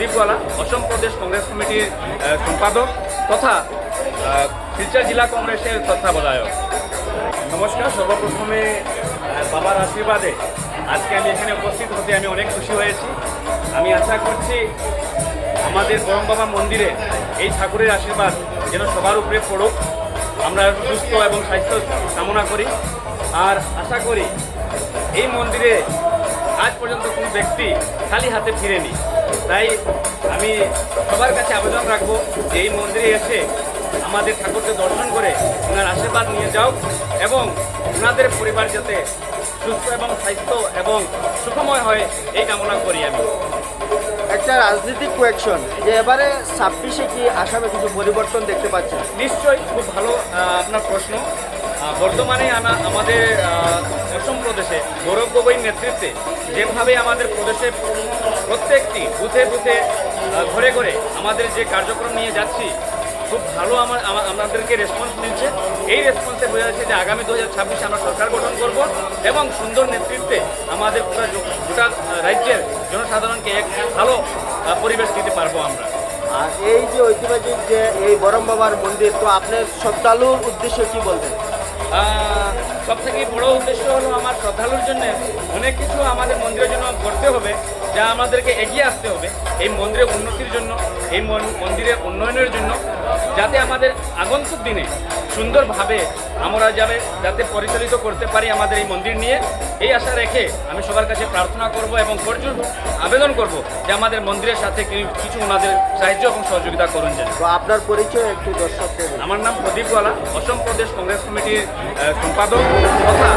প্রদীপওয়ালা অসম প্রদেশ কংগ্রেস কমিটির সম্পাদক তথা শিলচর জেলা কংগ্রেসের তত্ত্বাবধায়ক। নমস্কার, সর্বপ্রথমে বাবার আশীর্বাদে আজকে আমি এখানে উপস্থিত হতে আমি অনেক খুশি হয়েছি। আমি আশা করছি আমাদের বরং বাবা মন্দিরে এই ঠাকুরের আশীর্বাদ যেন সবার উপরে পড়ুক। আমরা সুস্থ এবং স্বাস্থ্য কামনা করি। আর আশা করি এই মন্দিরে আজ পর্যন্ত কোনো ব্যক্তি খালি হাতে ফিরেনি। তাই আমি সবার কাছে আবেদন রাখব যে এই মন্দিরে এসে আমাদের ঠাকুরকে দর্শন করে ওনার আশীর্বাদ নিয়ে যাও এবং ওনাদের পরিবার যাতে সুস্থ এবং স্বাস্থ্য এবং সুখময় হয় এই কামনা করি আমি। একটা রাজনৈতিক কোয়েকশন যে এবারে ছাব্বিশে কি আসামে কিছু পরিবর্তন দেখতে পাচ্ছেন? নিশ্চয়ই খুব ভালো আপনার প্রশ্ন। বর্তমানে আমাদের অসম প্রদেশে গৌরব গগৈর নেতৃত্বে যেভাবে আমাদের প্রদেশে প্রত্যেকটি বুথে বুথে ঘরে ঘরে আমাদের যে কার্যক্রম নিয়ে যাচ্ছি, খুব ভালো আমার আমা- আমাদেরকে রেসপন্স মিলছে। এই রেসপন্সে বোঝা যাচ্ছে যে আগামী দু হাজার ছাব্বিশে আমরা সরকার গঠন করব এবং সুন্দর নেতৃত্বে আমাদের গোটা গোটা রাজ্যের জনসাধারণকে এক ভালো পরিবেশ দিতে পারব আমরা। আর এই যে ঐতিহাসিক যে এই বরম বাবার মন্দির, তো আপনার শ্রদ্ধালুর উদ্দেশ্যে কি বলবেন? সব থেকে বড় উদ্দেশ্য হলো আমার শ্রদ্ধালুর জন্য অনেক কিছু আমাদের মন্দিরের জন্য করতে হবে, যা আমাদেরকে এগিয়ে আসতে হবে। এই মন্দিরের উন্নতির জন্য, এই মন- মন্দিরের উন্নয়নের জন্য। যাতে আমাদের আগন্তুক দিনে সুন্দরভাবে আমরা যাবে যাতে পরিচালিত করতে পারি আমাদের এই মন্দির নিয়ে এই আশা রেখে আমি সবার কাছে প্রার্থনা করব এবং করজোর আবেদন করব যে আমাদের মন্দিরের সাথে কিছু ওনাদের সাহায্য এবং সহযোগিতা করুন যেন তো আপনার পরিচয় একটু দর্শককে দিন। আমার নাম প্রদীপওয়ালা অসম প্রদেশ কংগ্রেস কমিটির সম্পাদক তথা